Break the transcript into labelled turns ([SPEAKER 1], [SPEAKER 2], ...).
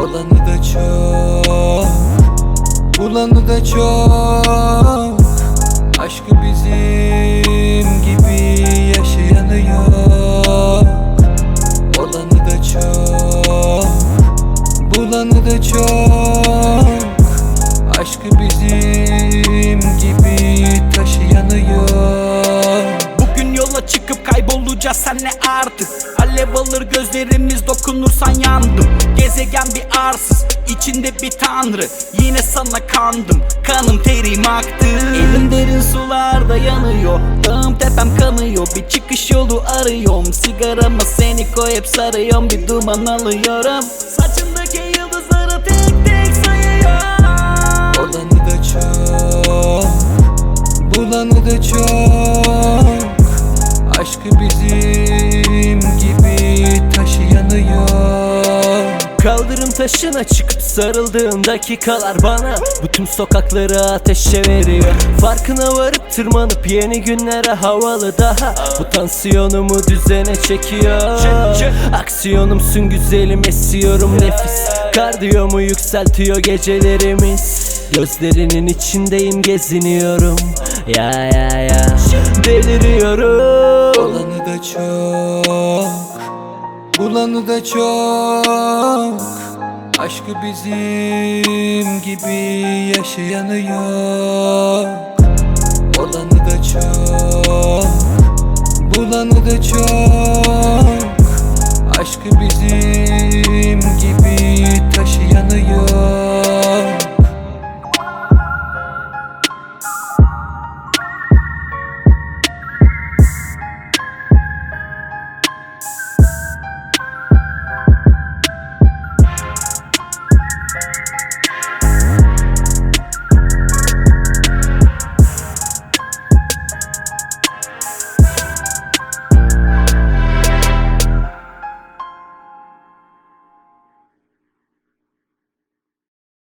[SPEAKER 1] Olanı da çok Bulanı da çok. Aşkı bizim gibi yaşayanı yok. Olanı da çok Bulanı da çok. Aşkı bizim gibi taşıyanı yok.
[SPEAKER 2] Bugün yola çıkıp kaybolacağız senle artık Alev alır gözlerimiz dokunursan yandım. Gezegen bir arsız içinde bir tanrı. Yine sana kandım kanım terim aktı. Elim derin sularda yanıyor Dağım tepem kanıyor. Bir çıkış yolu arıyorum Sigarama seni koyup sarıyorum. Bir duman alıyorum. Saçımdaki yıldızları tek tek sayıyorum.
[SPEAKER 1] Olanı da çok Bulanı da çok. Aşkı bizim gibi taşıyanı yok
[SPEAKER 3] Kaldırım taşına çıkıp sarıldığın dakikalar bana Bu tüm sokakları ateşe veriyor. Farkına varıp tırmanıp yeni günlere havalı daha Bu tansiyonumu düzene çekiyor. Aksiyonumsun güzelim esiyorum nefis. Kardiyomu yükseltiyor gecelerimiz. Gözlerinin içindeyim geziniyorum. Ya ya ya. Deliriyorum.
[SPEAKER 1] Olanı da çok Bulanı da çok Aşkı bizim gibi yaşayanı yok. Olanı da çok Bulanı da çok